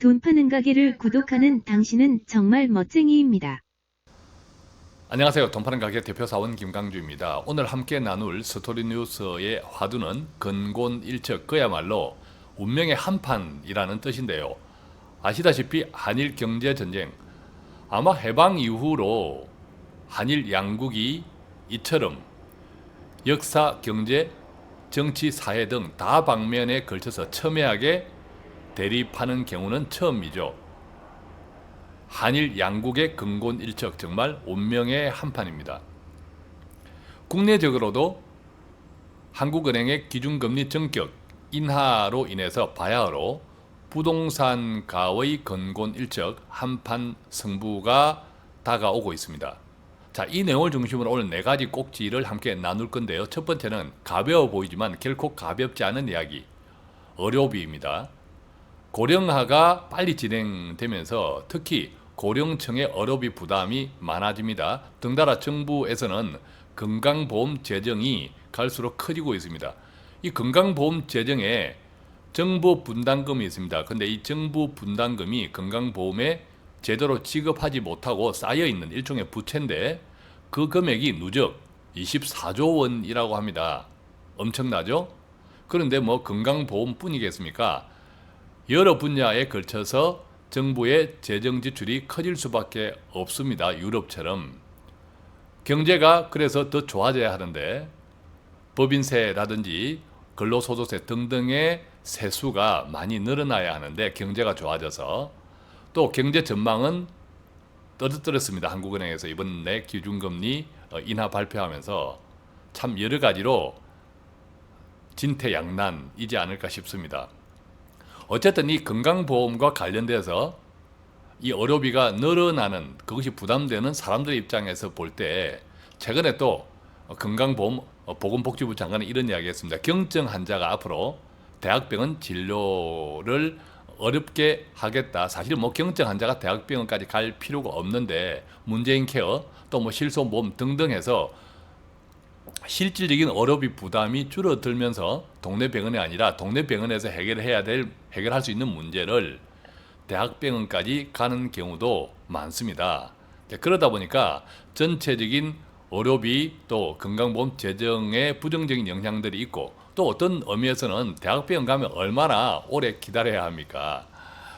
돈 파는 가게를 구독하는 당신은 정말 멋쟁이입니다. 안녕하세요. 돈 파는 가게 대표 사원 김강주입니다. 오늘 함께 나눌 스토리 뉴스의 화두는 근곤 일척 그야말로 운명의 한판이라는 뜻인데요. 아시다시피 한일 경제 전쟁 아마 해방 이후로 한일 양국이 이처럼 역사, 경제, 정치, 사회 등 다 방면에 걸쳐서 첨예하게 대립하는 경우는 처음이죠. 한일 양국의 근곤 일척 정말 운명의 한판입니다. 국내적으로도 한국은행의 기준금리 정격 인하로 인해서 바야흐로 부동산가의 근곤 일척 한판 승부가 다가오고 있습니다. 자, 이 내용을 중심으로 오늘 네 가지 꼭지를 함께 나눌 건데요. 첫 번째는 가벼워 보이지만 결코 가볍지 않은 이야기, 어료비입니다. 고령화가 빨리 진행되면서 특히 고령층의 어려비 부담이 많아집니다. 등달아 정부에서는 건강보험 재정이 갈수록 커지고 있습니다. 이 건강보험 재정에 정부 분담금이 있습니다. 근데 이 정부 분담금이 건강보험에 제대로 지급하지 못하고 쌓여 있는 일종의 부채인데 그 금액이 누적 24조 원이라고 합니다. 엄청나죠? 그런데 뭐 건강보험뿐이겠습니까? 여러 분야에 걸쳐서 정부의 재정 지출이 커질 수밖에 없습니다. 유럽처럼. 경제가 그래서 더 좋아져야 하는데 법인세라든지 근로소득세 등등의 세수가 많이 늘어나야 하는데 경제가 좋아져서 또 경제 전망은 떠들떠렸습니다. 한국은행에서 이번 내 기준금리 어, 인하 발표하면서 참 여러 가지로 진퇴양난이지 않을까 싶습니다. 어쨌든 이 건강보험과 관련돼서 이 의료비가 늘어나는 그것이 부담되는 사람들 입장에서 볼 때 최근에 또 건강보험 어, 보건복지부 장관이 이런 이야기했습니다. 경증 환자가 앞으로 대학병원 진료를 어렵게 하겠다. 사실 뭐 경증 환자가 대학병원까지 갈 필요가 없는데 문재인 케어 또 뭐 실손보험 등등 해서 실질적인 의료비 부담이 줄어들면서 동네 병원이 아니라 동네 병원에서 해결해야 될 해결할 수 있는 문제를 대학병원까지 가는 경우도 많습니다. 그러다 보니까 전체적인 의료비 또 건강보험 재정에 부정적인 영향들이 있고 또 어떤 의미에서는 대학병원 가면 얼마나 오래 기다려야 합니까?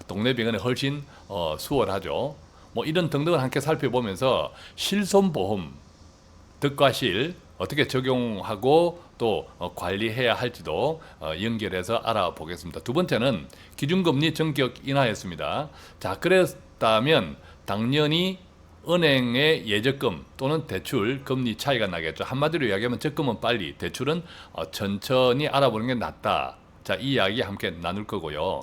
동네 병원에 훨씬 어, 수월하죠. 뭐 이런 등등을 함께 살펴보면서 실손보험 득과 실 어떻게 적용하고 또 어, 관리해야 할지도 어, 연결해서 알아보겠습니다. 두 번째는 기준금리 전격 인하였습니다. 자, 그랬다면 당연히 은행의 예적금 또는 대출 금리 차이가 나겠죠. 한마디로 이야기하면 적금은 빨리, 대출은 어, 천천히 알아보는 게 낫다. 자, 이 이야기 함께 나눌 거고요.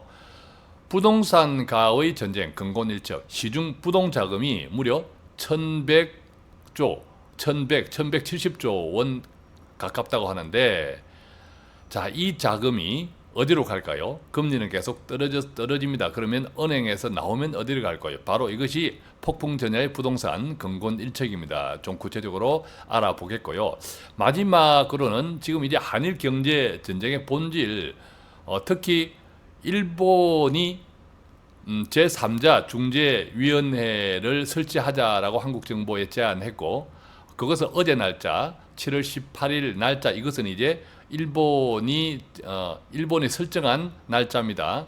부동산가의 전쟁, 근본일적, 시중 부동자금이 무려 1100조, 1100, 1170조 원 가깝다고 하는데, 자, 이 자금이 어디로 갈까요? 금리는 계속 떨어져 떨어집니다. 그러면 은행에서 나오면 어디로 갈까요? 바로 이것이 폭풍 전야의 부동산 근본 일척입니다. 좀 구체적으로 알아보겠고요. 마지막으로는 지금 이제 한일 경제 전쟁의 본질, 어, 특히 일본이 음, 제3자 중재위원회를 설치하자라고 한국 정부에 제안했고 그것은 어제 날짜 7월 18일 날짜 이것은 이제 일본이 어, 일본이 설정한 날짜입니다.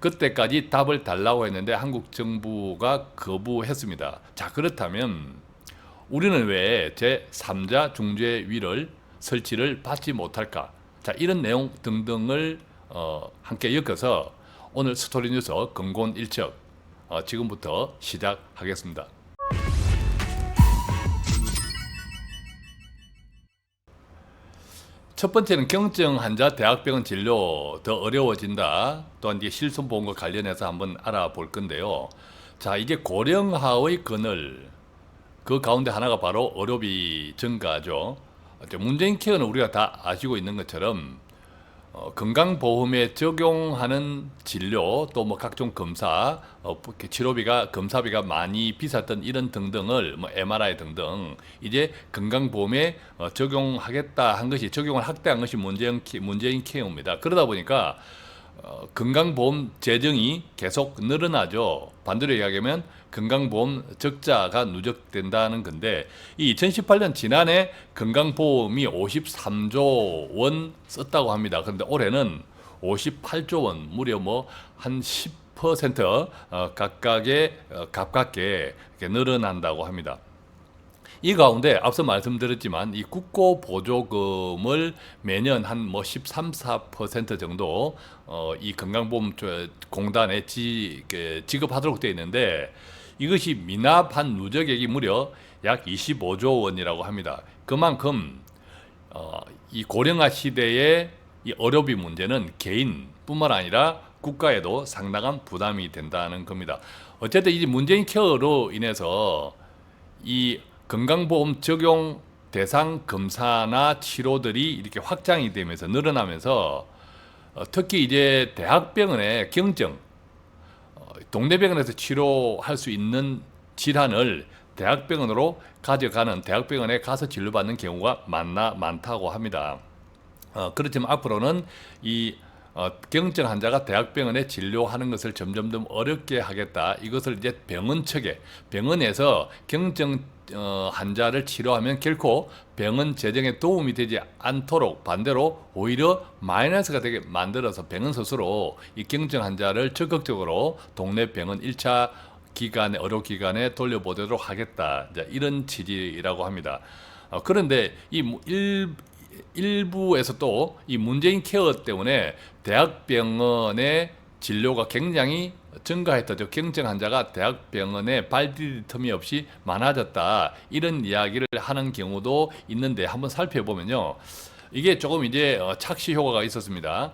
그때까지 답을 달라고 했는데 한국 정부가 거부했습니다. 자 그렇다면 우리는 왜 제 3자 중재위를 설치를 받지 못할까? 자 이런 내용 등등을 어, 함께 엮어서 오늘 스토리 뉴스 근본 일척 어, 지금부터 시작하겠습니다. 첫 번째는 경증 환자 대학병원 진료 더 어려워진다. 또한 이제 실손 보험과 관련해서 한번 알아볼 건데요. 자, 이게 고령화의 그늘 그 가운데 하나가 바로 의료비 증가죠. 문재인 케어는 우리가 다 아시고 있는 것처럼 어, 건강보험에 적용하는 진료 또 뭐 각종 검사 어, 치료비가 검사비가 많이 비쌌던 이런 등등을 뭐 MRI 등등 이제 건강보험에 어, 적용하겠다 한 것이 적용을 확대한 것이 문재인, 문재인 케어입니다. 그러다 보니까 어, 건강보험 재정이 계속 늘어나죠. 반대로 이야기하면 건강보험 적자가 누적된다는 건데 이 2018년 지난해 건강보험이 53조 원 썼다고 합니다. 그런데 올해는 58조 원 무려 뭐한 10% 어, 각각의 어, 가깝게 늘어난다고 합니다. 이 가운데 앞서 말씀드렸지만 이 국고 보조금을 매년 한 뭐 13, 4% 정도 어, 이 건강보험 저- 공단에 지, 그 지급하도록 되어 있는데 이것이 미납한 누적액이 무려 약 25조 원이라고 합니다. 그만큼 어, 이 고령화 시대의 이 어려비 문제는 개인뿐만 아니라 국가에도 상당한 부담이 된다는 겁니다. 어쨌든 이 문재인 케어로 인해서 이 건강보험 적용 대상 검사나 치료들이 이렇게 확장이 되면서 늘어나면서 어, 특히 이제 대학병원의 경증 어, 동네 병원에서 치료할 수 있는 질환을 대학병원으로 가져가는 대학병원에 가서 진료받는 경우가 많나 많다고 합니다. 어, 그렇지만 앞으로는 이 어, 경증 환자가 대학병원에 진료하는 것을 점점 더 어렵게 하겠다. 이것을 이제 병원 측에 병원에서 경증 어, 환자를 치료하면 결코 병원 재정에 도움이 되지 않도록 반대로 오히려 마이너스가 되게 만들어서 병원 스스로 이 경증 환자를 적극적으로 동네 병원 1차 기관에 의료 기관에 돌려보도록 하겠다. 이런 취지라고 합니다. 어, 그런데 이 무- 일, 일부에서 또 이 문재인 케어 때문에 대학병원의 진료가 굉장히 증가했다. 즉 경증 환자가 대학병원에 발디딜 틈이 없이 많아졌다. 이런 이야기를 하는 경우도 있는데 한번 살펴보면요. 이게 조금 이제 어, 착시 효과가 있었습니다.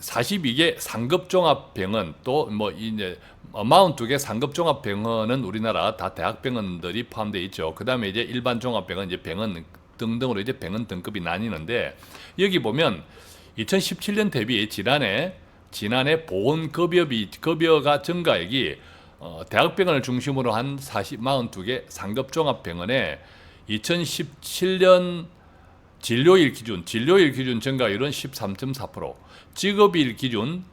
42개 상급 종합 병원 또 뭐 이제 42개 상급 종합 병원은 우리나라 다 대학병원들이 포함되어 있죠. 그 다음에 이제 일반 종합 병원 이제 병원 등등으로 이제 병원 등급이 나뉘는데 여기 보면 2017년 대비 지난해 지난해 보건 급여비 급여가 증가액이 어, 대학병원을 중심으로 한 40, 42개 상급 종합 병원에 2017년 진료일 기준 진료일 기준 증가율은 13.4%, 직업일 기준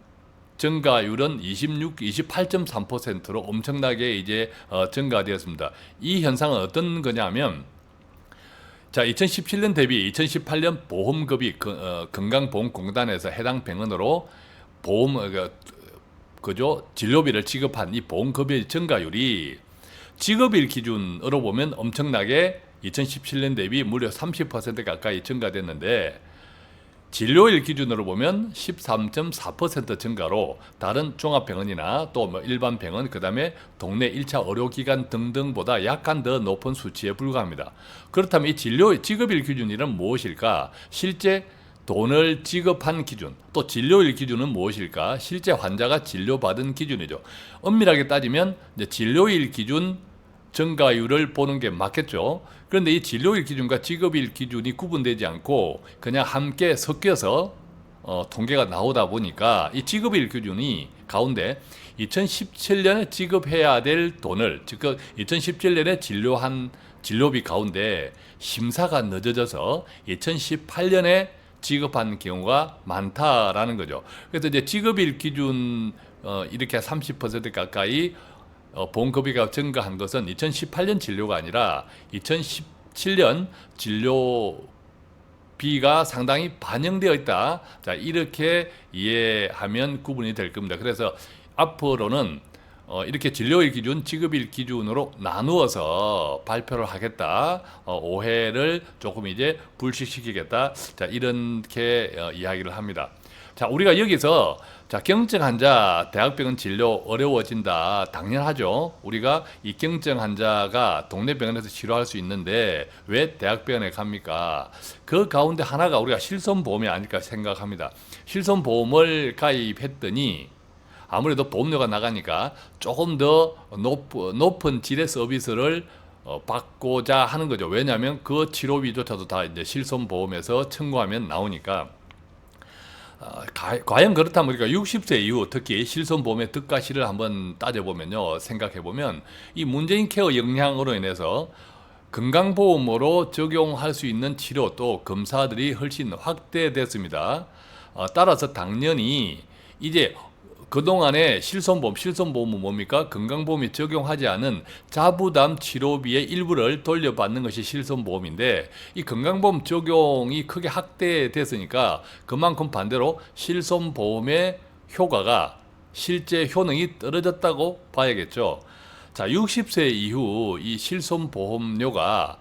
증가율은 26, 28.3%로 엄청나게 이제 어, 증가되었습니다. 이 현상은 어떤 거냐면 자, 2017년 대비 2018년 보험급이 그, 어, 건강보험공단에서 해당 병원으로 보험 어, 그, 그죠 진료비를 지급한 이 보험급여의 증가율이 직업일 기준으로 보면 엄청나게 2017년 대비 무려 30% 가까이 증가됐는데 진료일 기준으로 보면 13.4% 증가로 다른 종합병원이나 또 뭐 일반 병원 그다음에 동네 1차 의료기관 등등보다 약간 더 높은 수치에 불과합니다. 그렇다면 이 진료 지급일 기준이란 무엇일까? 실제 돈을 지급한 기준, 또 진료일 기준은 무엇일까? 실제 환자가 진료받은 기준이죠. 엄밀하게 따지면 진료일 기준 증가율을 보는 게 맞겠죠. 그런데 이 진료일 기준과 직업일 기준이 구분되지 않고 그냥 함께 섞여서 어, 통계가 나오다 보니까 이 직업일 기준이 가운데 2017년에 지급해야 될 돈을 즉 2017년에 진료한 진료비 가운데 심사가 늦어져서 2018년에 지급한 경우가 많다라는 거죠. 그래서 이제 지급일 기준 어, 이렇게 30% 가까이 어, 보험급여가 증가한 것은 2018년 진료가 아니라 2017년 진료 비가 상당히 반영되어 있다. 자, 이렇게 이해하면 구분이 될 겁니다. 그래서 앞으로는 어, 이렇게 진료일 기준, 지급일 기준으로 나누어서 발표를 하겠다. 어, 오해를 조금 이제 불식시키겠다. 자, 이렇게 어, 이야기를 합니다. 자, 우리가 여기서 자, 경증 환자 대학병원 진료 어려워진다. 당연하죠. 우리가 이 경증 환자가 동네 병원에서 치료할 수 있는데 왜 대학병원에 갑니까? 그 가운데 하나가 우리가 실손보험이 아닐까 생각합니다. 실손보험을 가입했더니 아무래도 보험료가 나가니까 조금 더 높, 높은 질의 서비스를 어, 받고자 하는 거죠. 왜냐하면 그 치료비조차도 다 이제 실손보험에서 청구하면 나오니까. 어, 가- 과연 그렇다면 우리가 60세 이후 특히 실손보험의 득가시를 한번 따져보면요. 생각해보면 이 문재인 케어 영향으로 인해서 건강보험으로 적용할 수 있는 치료 또 검사들이 훨씬 확대됐습니다. 어, 따라서 당연히 이제 그동안에 실손보험, 실손보험은 뭡니까? 건강보험이 적용하지 않은 자부담 치료비의 일부를 돌려받는 것이 실손보험인데 이 건강보험 적용이 크게 확대됐으니까 그만큼 반대로 실손보험의 효과가 실제 효능이 떨어졌다고 봐야겠죠. 자, 60세 이후 이 실손보험료가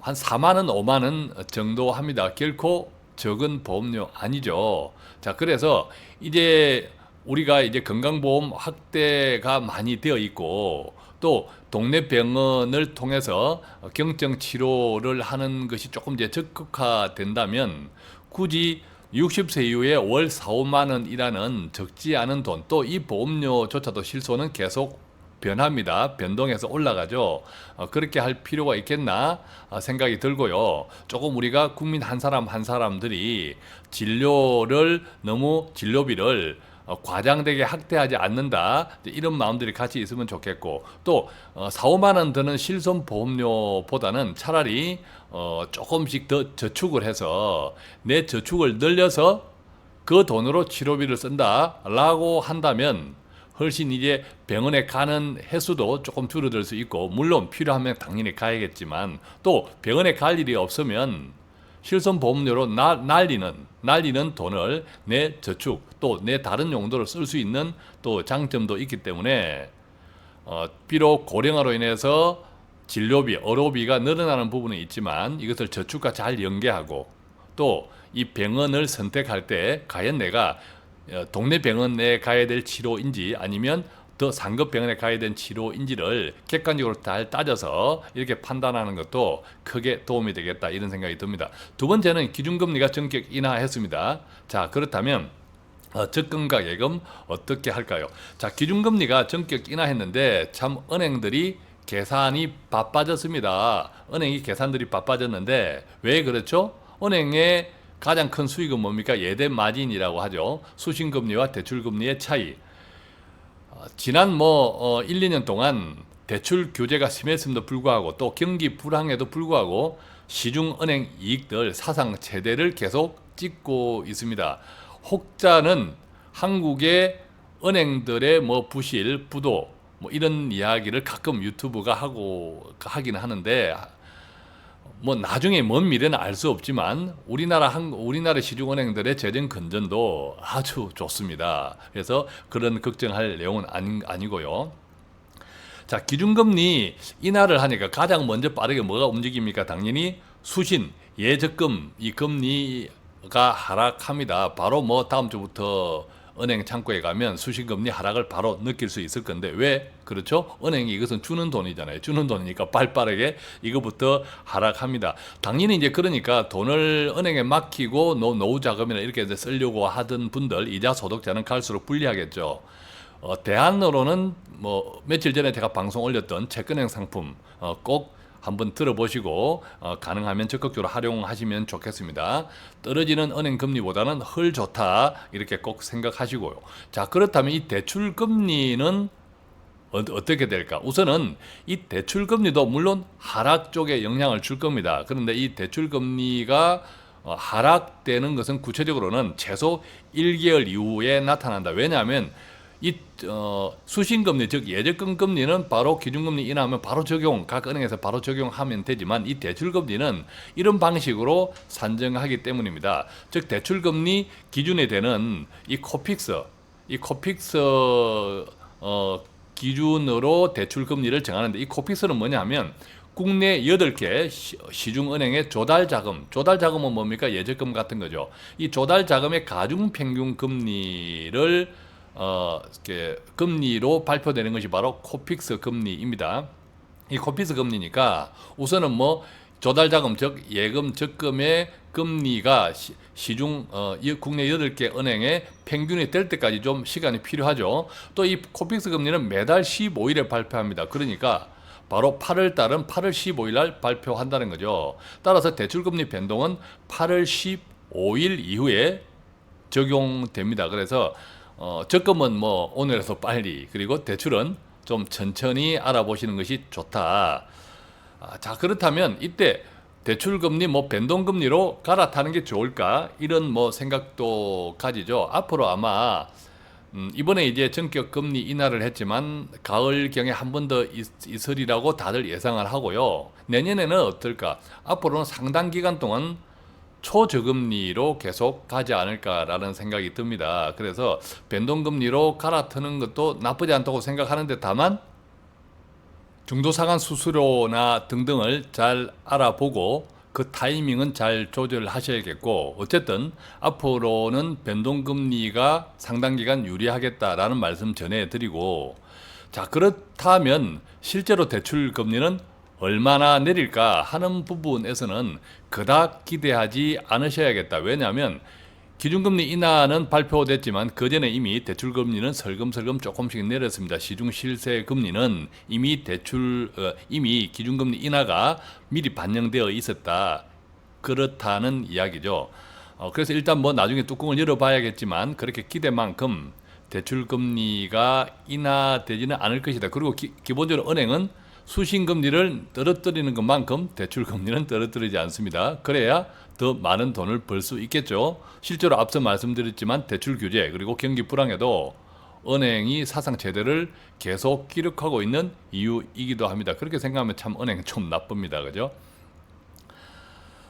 한 4만 원, 5만 원 정도 합니다. 결코 적은 보험료 아니죠. 자, 그래서 이제 우리가 이제 건강보험 확대가 많이 되어 있고 또 동네 병원을 통해서 경증 치료를 하는 것이 조금 이제 적극화된다면 굳이 60세 이후에 월 4, 5만 원이라는 적지 않은 돈 또 이 보험료조차도 실손은 계속 변합니다. 변동해서 올라가죠. 어, 그렇게 할 필요가 있겠나 어, 생각이 들고요. 조금 우리가 국민 한 사람 한 사람들이 진료를 너무 진료비를 어, 과장되게 확대하지 않는다. 이런 마음들이 같이 있으면 좋겠고 또 어, 4, 5만 원 드는 실손 보험료보다는 차라리 어, 조금씩 더 저축을 해서 내 저축을 늘려서 그 돈으로 치료비를 쓴다라고 한다면 훨씬 이제 병원에 가는 횟수도 조금 줄어들 수 있고 물론 필요하면 당연히 가야겠지만 또 병원에 갈 일이 없으면 실손 보험료로 나, 날리는 날리는 돈을 내 저축 또 내 다른 용도로 쓸 수 있는 또 장점도 있기 때문에 어, 비록 고령화로 인해서 진료비, 의료비가 늘어나는 부분은 있지만 이것을 저축과 잘 연계하고 또 이 병원을 선택할 때 과연 내가 어, 동네 병원 에 가야 될 치료인지 아니면 더 상급 병원에 가야 될 치료인지를 객관적으로 잘 따져서 이렇게 판단하는 것도 크게 도움이 되겠다 이런 생각이 듭니다. 두 번째는 기준금리가 전격 인하했습니다. 자 그렇다면 어, 적금과 예금 어떻게 할까요? 자 기준금리가 전격 인하했는데 참 은행들이 계산이 바빠졌습니다. 은행이 계산들이 바빠졌는데 왜 그렇죠? 은행의 가장 큰 수익은 뭡니까? 예대 마진이라고 하죠. 수신금리와 대출금리의 차이. 어, 지난 뭐 어, 1, 2년 동안 대출 규제가 심했음에도 불구하고 또 경기 불황에도 불구하고 시중 은행 이익들 사상 최대를 계속 찍고 있습니다. 혹자는 한국의 은행들의 뭐 부실, 부도 뭐 이런 이야기를 가끔 유튜브가 하고 하기는 하는데 뭐 나중에 먼 미래는 알 수 없지만 우리나라 한 우리나라 시중은행들의 재정 건전도 아주 좋습니다. 그래서 그런 걱정할 내용은 아니, 아니고요. 자 기준금리 인하를 하니까 가장 먼저 빠르게 뭐가 움직입니까? 당연히 수신 예적금 이 금리가 하락합니다. 바로 뭐 다음 주부터 은행 창구에 가면 수신금리 하락을 바로 느낄 수 있을 건데 왜 그렇죠? 은행이 이것은 주는 돈이잖아요. 주는 돈이니까 빨빠르게 이거부터 하락합니다. 당연히 이제 그러니까 돈을 은행에 맡기고 노, 노후 자금이나 이렇게 이제 쓰려고 하던 분들 이자 소득자는 갈수록 불리하겠죠. 어, 대안으로는 뭐 며칠 전에 제가 방송 올렸던 채권형 상품 어, 꼭 한번 들어보시고 어, 가능하면 적극적으로 활용하시면 좋겠습니다. 떨어지는 은행 금리보다는 헐 좋다 이렇게 꼭 생각하시고요. 자 그렇다면 이 대출 금리는 어, 떻게 될까? 우선은 이 대출 금리도 물론 하락 쪽에 영향을 줄 겁니다. 그런데 이 대출 금리가 어, 하락되는 것은 구체적으로는 최소 1개월 이후에 나타난다. 왜냐하면 이 어, 수신금리 즉 예적금 금리는 바로 기준금리 인하하면 바로 적용 각 은행에서 바로 적용하면 되지만 이 대출금리는 이런 방식으로 산정하기 때문입니다. 즉 대출금리 기준이 되는 이 코픽스 이 코픽스 어, 기준으로 대출금리를 정하는데 이 코픽스는 뭐냐면 국내 8개 시중은행의 조달 자금, 조달 자금은 뭡니까? 예적금 같은 거죠. 이 조달 자금의 가중 평균 금리를 어, 이렇게 금리로 발표되는 것이 바로 코픽스 금리입니다. 이 코픽스 금리니까 우선은 뭐 조달 자금 즉 예금 적금의 금리가 시, 중 어, 국내 8개 은행의 평균이 될 때까지 좀 시간이 필요하죠. 또 이 코픽스 금리는 매달 15일에 발표합니다. 그러니까 바로 8월 달은 8월 15일 날 발표한다는 거죠. 따라서 대출 금리 변동은 8월 15일 이후에 적용됩니다. 그래서 어, 적금은 뭐 오늘에서 빨리 그리고 대출은 좀 천천히 알아보시는 것이 좋다. 아, 자 그렇다면 이때 대출금리 뭐 변동금리로 갈아타는 게 좋을까 이런 뭐 생각도 가지죠. 앞으로 아마 음, 이번에 이제 전격 금리 인하를 했지만 가을 경에 한 번 더 있으리라고 다들 예상을 하고요. 내년에는 어떨까? 앞으로는 상당 기간 동안 초저금리로 계속 가지 않을까라는 생각이 듭니다. 그래서 변동금리로 갈아타는 것도 나쁘지 않다고 생각하는데 다만 중도상환 수수료나 등등을 잘 알아보고 그 타이밍은 잘 조절하셔야겠고 어쨌든 앞으로는 변동금리가 상당 기간 유리하겠다라는 말씀 전해드리고 자 그렇다면 실제로 대출 금리는 얼마나 내릴까 하는 부분에서는 그닥 기대하지 않으셔야겠다. 왜냐하면 기준금리 인하는 발표됐지만 그 전에 이미 대출금리는 설금설금 조금씩 내렸습니다. 시중 실세 금리는 이미 대출 어, 이미 기준금리 인하가 미리 반영되어 있었다. 그렇다는 이야기죠. 어, 그래서 일단 뭐 나중에 뚜껑을 열어봐야겠지만 그렇게 기대만큼 대출금리가 인하되지는 않을 것이다. 그리고 기, 기본적으로 은행은 수신금리를 떨어뜨리는 것만큼 대출금리는 떨어뜨리지 않습니다. 그래야 더 많은 돈을 벌 수 있겠죠. 실제로 앞서 말씀드렸지만 대출 규제 그리고 경기 불황에도 은행이 사상 최대를 계속 기록하고 있는 이유이기도 합니다. 그렇게 생각하면 참 은행은 좀 나쁩니다. 그죠?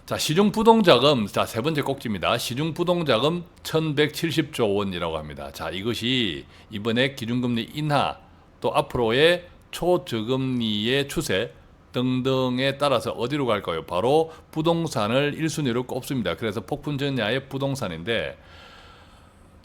자, 시중 부동자금, 자, 세 번째 꼭지입니다. 시중 부동자금 1170조 원이라고 합니다. 자, 이것이 이번에 기준금리 인하 또 앞으로의 초저금리의 추세 등등에 따라서 어디로 갈까요? 바로 부동산을 1순위로 꼽습니다. 그래서 폭풍 전야의 부동산인데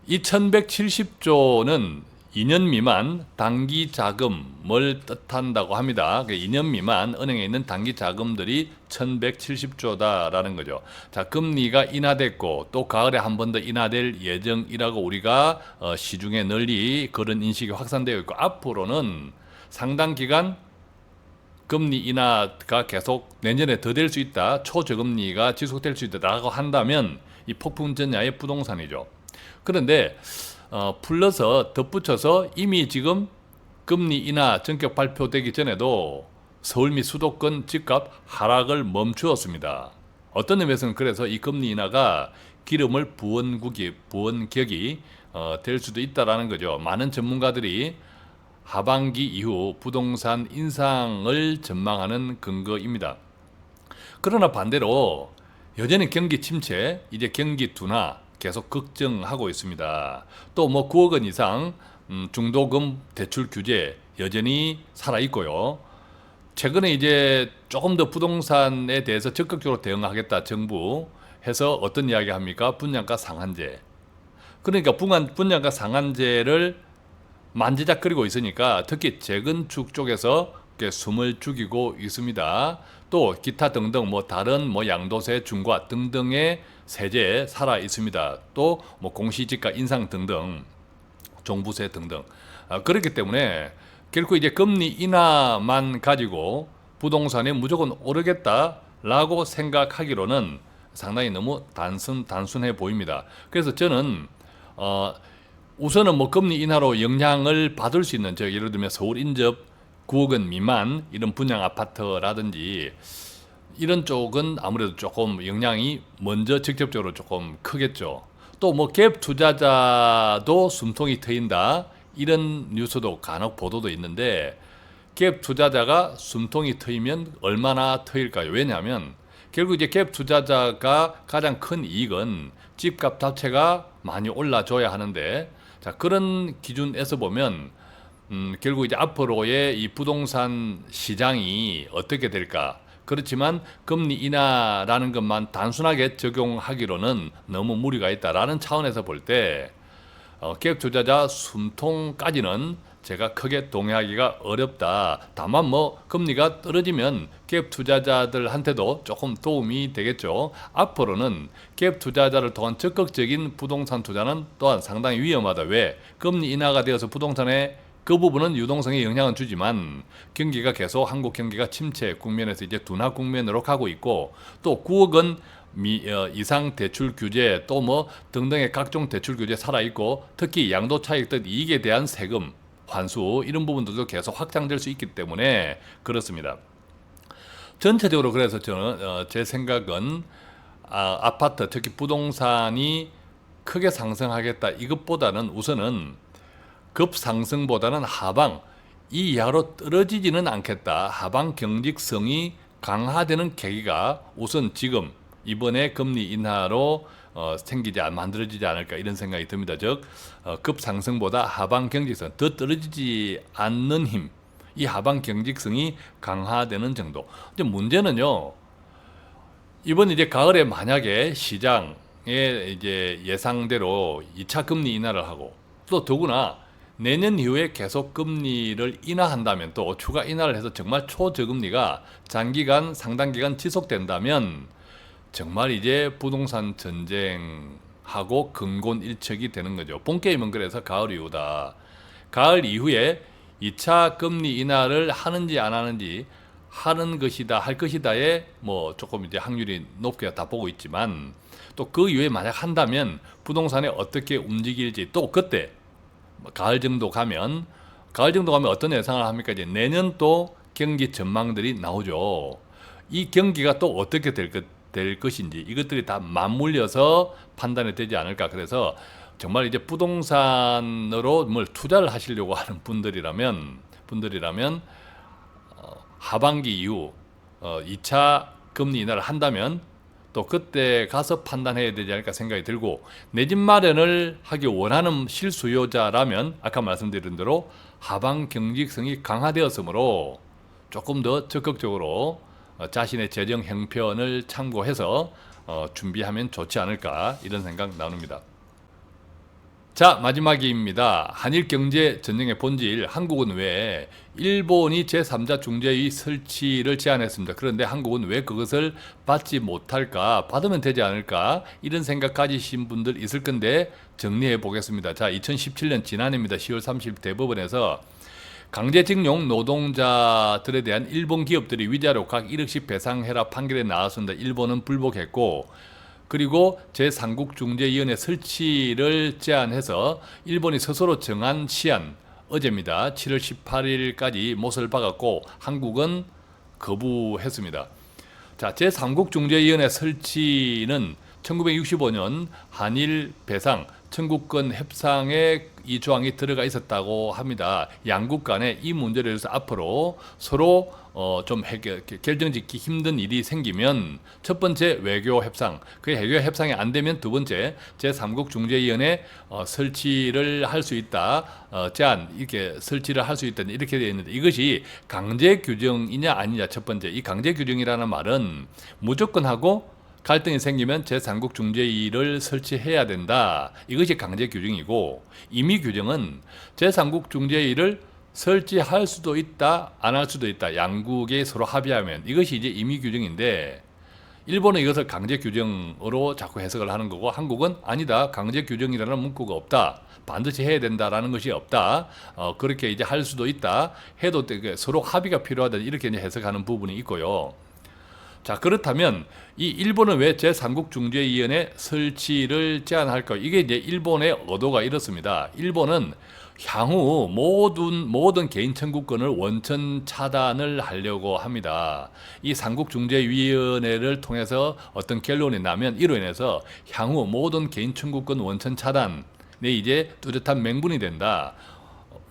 2170조는 2년 미만 단기 자금을 뜻한다고 합니다. 2년 미만 은행에 있는 단기 자금들이 1170조다라는 거죠. 자, 금리가 인하됐고 또 가을에 한 번 더 인하될 예정이라고 우리가 어, 시중에 널리 그런 인식이 확산되어 있고 앞으로는 상당 기간 금리 인하가 계속 내년에 더 될 수 있다. 초저금리가 지속될 수 있다라고 한다면 이 폭풍 전야의 부동산이죠. 그런데 어, 풀러서 덧붙여서 이미 지금 금리 인하 전격 발표되기 전에도 서울 및 수도권 집값 하락을 멈추었습니다. 어떤 의미에서는 그래서 이 금리 인하가 기름을 부은 국이 부은 격이 어, 될 수도 있다라는 거죠. 많은 전문가들이 하반기 이후 부동산 인상을 전망하는 근거입니다. 그러나 반대로 여전히 경기 침체, 이제 경기 둔화 계속 걱정하고 있습니다. 또 뭐 9억 원 이상 음, 중도금 대출 규제 여전히 살아 있고요. 최근에 이제 조금 더 부동산에 대해서 적극적으로 대응하겠다 정부 해서 어떤 이야기 합니까? 분양가 상한제. 그러니까 분양가 상한제를 만지작거리고 있으니까 특히 재건축 쪽에서 숨을 죽이고 있습니다. 또 기타 등등 뭐 다른 뭐 양도세 중과 등등의 세제 살아 있습니다. 또 뭐 공시지가 인상 등등 종부세 등등 아, 그렇기 때문에 결코 이제 금리 인하만 가지고 부동산이 무조건 오르겠다라고 생각하기로는 상당히 너무 단순 단순해 보입니다. 그래서 저는 어 우선은 뭐 금리 인하로 영향을 받을 수 있는 저 예를 들면 서울 인접 9억 원 미만 이런 분양 아파트라든지 이런 쪽은 아무래도 조금 영향이 먼저 직접적으로 조금 크겠죠. 또 뭐 갭 투자자도 숨통이 트인다 이런 뉴스도 간혹 보도도 있는데 갭 투자자가 숨통이 트이면 얼마나 트일까요? 왜냐하면 결국 이제 갭 투자자가 가장 큰 이익은 집값 자체가 많이 올라줘야 하는데 자 그런 기준에서 보면 음, 결국 이제 앞으로의 이 부동산 시장이 어떻게 될까? 그렇지만 금리 인하라는 것만 단순하게 적용하기로는 너무 무리가 있다라는 차원에서 볼 때 어, 갭 투자자 숨통까지는 제가 크게 동의하기가 어렵다. 다만 뭐 금리가 떨어지면 갭 투자자들한테도 조금 도움이 되겠죠. 앞으로는 갭 투자자를 통한 적극적인 부동산 투자는 또한 상당히 위험하다. 왜? 금리 인하가 되어서 부동산에 그 부분은 유동성에 영향을 주지만 경기가 계속 한국 경기가 침체 국면에서 이제 둔화 국면으로 가고 있고 또 9억 원 미, 어, 이상 대출 규제 또 뭐 등등의 각종 대출 규제 살아 있고 특히 양도 차익 등 이익에 대한 세금 환수 이런 부분들도 계속 확장될 수 있기 때문에 그렇습니다. 전체적으로 그래서 저는 어, 제 생각은 아, 아파트 특히 부동산이 크게 상승하겠다 이것보다는 우선은 급상승보다는 하방 이 이하로 떨어지지는 않겠다. 하방 경직성이 강화되는 계기가 우선 지금 이번에 금리 인하로 어, 생기지 않- 만들어지지 않을까 이런 생각이 듭니다. 즉 어, 급상승보다 하방 경직성 더 떨어지지 않는 힘, 이 하방 경직성이 강화되는 정도. 이제 문제는요. 이번 이제 가을에 만약에 시장에 이제 예상대로 2차 금리 인하를 하고 또 더구나 내년 이후에 계속 금리를 인하한다면 또 추가 인하를 해서 정말 초저금리가 장기간 상당 기간 지속된다면 정말 이제 부동산 전쟁하고 근곤일척이 되는 거죠. 본 게임은 그래서 가을 이후다. 가을 이후에 2차 금리 인하를 하는지 안 하는지 하는 것이다 할 것이다에 뭐 조금 이제 확률이 높게 다 보고 있지만 또 그 이후에 만약 한다면 부동산에 어떻게 움직일지 또 그때 뭐 가을 정도 가면 가을 정도 가면 어떤 예상을 합니까 이제 내년 또 경기 전망들이 나오죠 이 경기가 또 어떻게 될, 것, 될 것인지 이것들이 다 맞물려서 판단이 되지 않을까. 그래서 정말 이제 부동산으로 뭘 투자를 하시려고 하는 분들이라면 분들이라면 어, 하반기 이후 어, 2차 금리 인하를 한다면 또 그때 가서 판단해야 되지 않을까 생각이 들고 내 집 마련을 하기 원하는 실수요자라면 아까 말씀드린 대로 하방 경직성이 강화되었으므로 조금 더 적극적으로 어, 자신의 재정 형편을 참고해서 어, 준비하면 좋지 않을까 이런 생각 나눕니다. 자 마지막입니다. 한일 경제 전쟁의 본질 한국은 왜 일본이 제3자 중재위 설치를 제안했습니다. 그런데 한국은 왜 그것을 받지 못할까 받으면 되지 않을까 이런 생각 가지신 분들 있을 건데 정리해 보겠습니다. 자 2017년 지난해입니다. 10월 30일 대법원에서 강제징용 노동자들에 대한 일본 기업들이 위자료 각 1억씩 배상해라 판결에 나왔습니다. 일본은 불복했고 그리고 제3국 중재위원회 설치를 제안해서 일본이 스스로 정한 시한 어제입니다. 7월 18일까지 못을 박았고 한국은 거부했습니다. 자, 제3국 중재위원회 설치는 1965년 한일 배상 청구권 협상에 이 조항이 들어가 있었다고 합니다. 양국 간에 이 문제를 위해서 앞으로 서로 어, 좀 해결, 결정짓기 힘든 일이 생기면 첫 번째 외교 협상, 그 외교 협상이 안 되면 두 번째 제3국 중재위원회 어, 설치를 할 수 있다, 어, 제안 이렇게 설치를 할 수 있다 이렇게 되어 있는데 이것이 강제 규정이냐 아니냐 첫 번째 이 강제 규정이라는 말은 무조건 하고 갈등이 생기면 제3국 중재위를 설치해야 된다. 이것이 강제 규정이고 임의 규정은 제3국 중재위를 설치할 수도 있다, 안 할 수도 있다. 양국이 서로 합의하면 이것이 이제 임의 규정인데 일본은 이것을 강제 규정으로 자꾸 해석을 하는 거고 한국은 아니다. 강제 규정이라는 문구가 없다. 반드시 해야 된다라는 것이 없다. 어, 그렇게 이제 할 수도 있다. 해도 되게 서로 합의가 필요하다. 이렇게 이제 해석하는 부분이 있고요. 자 그렇다면 이 일본은 왜 제3국 중재위원회 설치를 제안할까? 이게 이제 일본의 의도가 이렇습니다. 일본은 향후 모든 모든 개인 청구권을 원천 차단을 하려고 합니다. 이 삼국 중재위원회를 통해서 어떤 결론이 나면 이로 인해서 향후 모든 개인 청구권 원천 차단에 이제 뚜렷한 명분이 된다.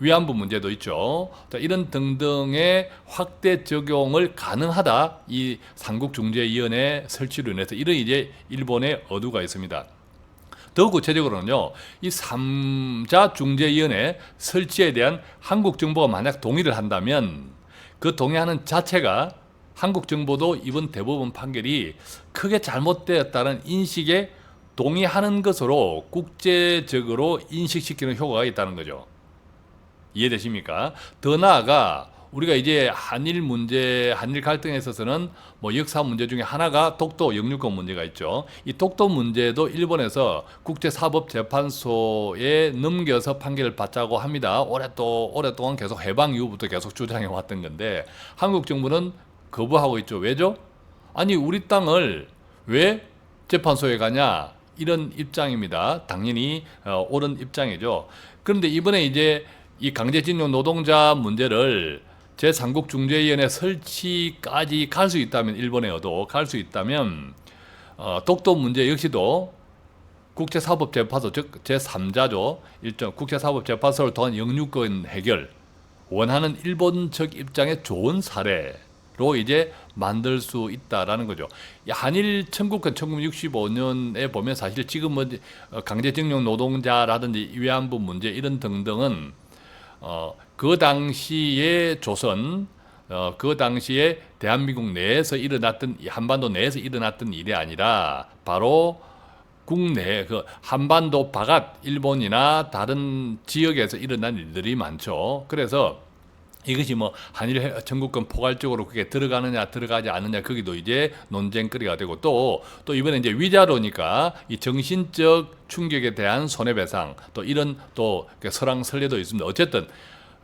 위안부 문제도 있죠. 자, 이런 등등의 확대 적용을 가능하다. 이 삼국중재위원회 설치로 인해서 이런 이제 일본의 어두가 있습니다. 더 구체적으로는요, 이 삼자 중재위원회 설치에 대한 한국 정부가 만약 동의를 한다면 그 동의하는 자체가 한국 정부도 이번 대법원 판결이 크게 잘못되었다는 인식에 동의하는 것으로 국제적으로 인식시키는 효과가 있다는 거죠. 이해되십니까? 더 나아가 우리가 이제 한일 문제, 한일 갈등에 있어서는 뭐 역사 문제 중에 하나가 독도 영유권 문제가 있죠. 이 독도 문제도 일본에서 국제사법재판소에 넘겨서 판결을 받자고 합니다. 오랫동, 오랫동안 계속 해방 이후부터 계속 주장해 왔던 건데 한국 정부는 거부하고 있죠. 왜죠? 아니 우리 땅을 왜 재판소에 가냐 이런 입장입니다. 당연히 어, 옳은 입장이죠. 그런데 이번에 이제 이 강제징용 노동자 문제를 제3국 중재위원회 설치까지 갈 수 있다면 일본에도 갈 수 있다면 어, 독도 문제 역시도 국제사법재판소 즉 제3자죠. 일정 국제사법재판소를 통한 영유권 해결 원하는 일본 측 입장에 좋은 사례로 이제 만들 수 있다라는 거죠. 이 한일 청구권 1965년에 보면 사실 지금 뭐 어, 강제징용 노동자라든지 위안부 문제 이런 등등은 어, 그 당시에 조선 어, 그 당시에 대한민국 내에서 일어났던 이 한반도 내에서 일어났던 일이 아니라 바로 국내 그 한반도 바깥 일본이나 다른 지역에서 일어난 일들이 많죠. 그래서 이것이 뭐 한일 해- 전국권 포괄적으로 그게 들어가느냐 들어가지 않느냐 거기도 이제 논쟁거리가 되고 또또 이번에 이제 위자료니까 이 정신적 충격에 대한 손해배상 또 이런 또그 설왕설래도 있습니다. 어쨌든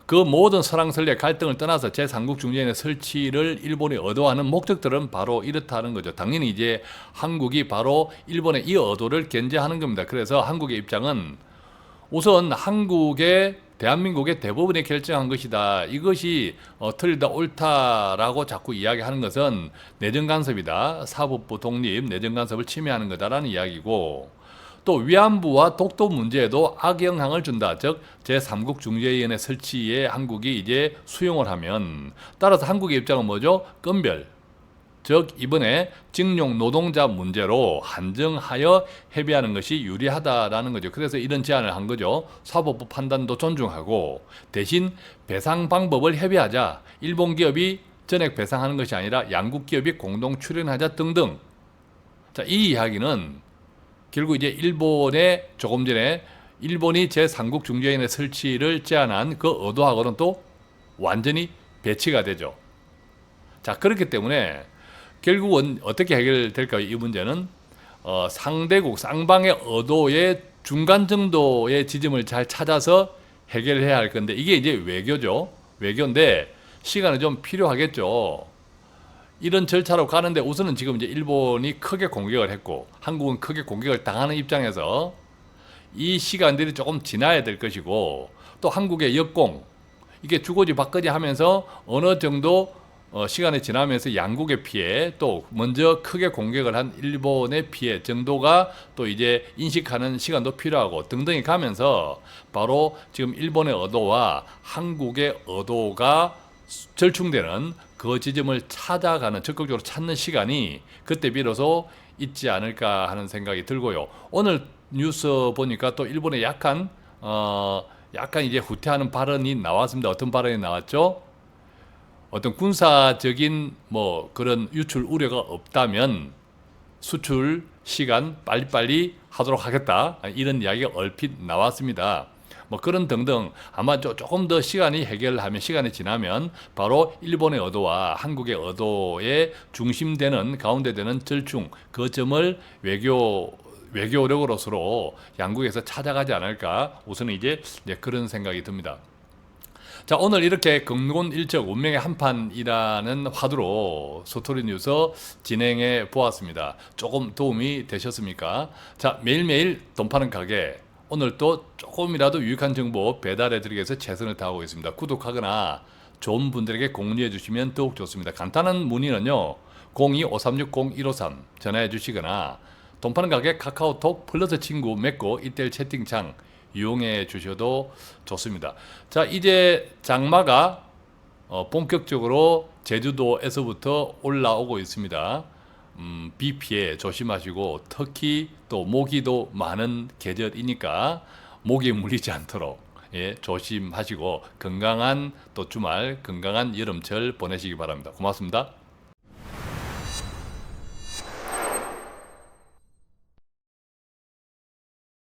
그 모든 설왕설래 갈등을 떠나서 제3국 중재인의 설치를 일본이 의도하는 목적들은 바로 이렇다는 거죠. 당연히 이제 한국이 바로 일본의 이 의도를 견제하는 겁니다. 그래서 한국의 입장은 우선 한국의 대한민국의 대부분이 결정한 것이다. 이것이 어, 틀리다 옳다라고 자꾸 이야기하는 것은 내정 간섭이다. 사법부 독립 내정 간섭을 침해하는 거다라는 이야기고 또 위안부와 독도 문제에도 악영향을 준다. 즉 제3국 중재위원회 설치에 한국이 이제 수용을 하면 따라서 한국의 입장은 뭐죠? 건별. 즉 이번에 징용 노동자 문제로 한정하여 협의하는 것이 유리하다라는 거죠. 그래서 이런 제안을 한 거죠. 사법부 판단도 존중하고 대신 배상 방법을 협의하자. 일본 기업이 전액 배상하는 것이 아니라 양국 기업이 공동 출연하자 등등. 자, 이 이야기는 결국 이제 일본에 조금 전에 일본이 제3국 중재인의 설치를 제안한 그 의도하고는 또 완전히 배치가 되죠. 자, 그렇기 때문에 결국은 어떻게 해결될까요? 이 문제는 어, 상대국, 쌍방의 의도의 중간 정도의 지점을 잘 찾아서 해결해야 할 건데 이게 이제 외교죠. 외교인데 시간은 좀 필요하겠죠. 이런 절차로 가는데 우선은 지금 이제 일본이 크게 공격을 했고 한국은 크게 공격을 당하는 입장에서 이 시간들이 조금 지나야 될 것이고 또 한국의 역공 이게 주거지 받거지 하면서 어느 정도 어, 시간이 지나면서 양국의 피해 또 먼저 크게 공격을 한 일본의 피해 정도가 또 이제 인식하는 시간도 필요하고 등등이 가면서 바로 지금 일본의 의도와 한국의 의도가 절충되는 그 지점을 찾아가는 적극적으로 찾는 시간이 그때 비로소 있지 않을까 하는 생각이 들고요. 오늘 뉴스 보니까 또 일본의 약간 어 약간 이제 후퇴하는 발언이 나왔습니다. 어떤 발언이 나왔죠? 어떤 군사적인 뭐 그런 유출 우려가 없다면 수출 시간 빨리빨리 하도록 하겠다 이런 이야기가 얼핏 나왔습니다. 뭐 그런 등등 아마 조- 조금 더 시간이 해결하면 시간이 지나면 바로 일본의 의도와 한국의 의도에 중심되는 가운데 되는 절충 그 점을 외교 외교력으로서로 양국에서 찾아가지 않을까 이제 이제 그런 생각이 듭니다. 자 오늘 이렇게 금곤일적 운명의 한판이라는 화두로 소토리 뉴스 진행해 보았습니다. 조금 도움이 되셨습니까? 자 매일매일 돈 파는 가게 오늘 또 조금이라도 유익한 정보 배달해 드리기 위해서 최선을 다하고 있습니다. 구독하거나 좋은 분들에게 공유해 주시면 더욱 좋습니다. 간단한 문의는요. 02-5360-153 전화해 주시거나 돈 파는 가게 카카오톡 플러스 친구 맺고 이때 채팅창 이용해 주셔도 좋습니다. 자, 이제 장마가 어, 본격적으로 제주도에서부터 올라오고 있습니다. 음, 비 피해 조심하시고 특히 또 모기도 많은 계절이니까 모기에 물리지 않도록 예, 조심하시고 건강한 또 주말 건강한 여름철 보내시기 바랍니다. 고맙습니다.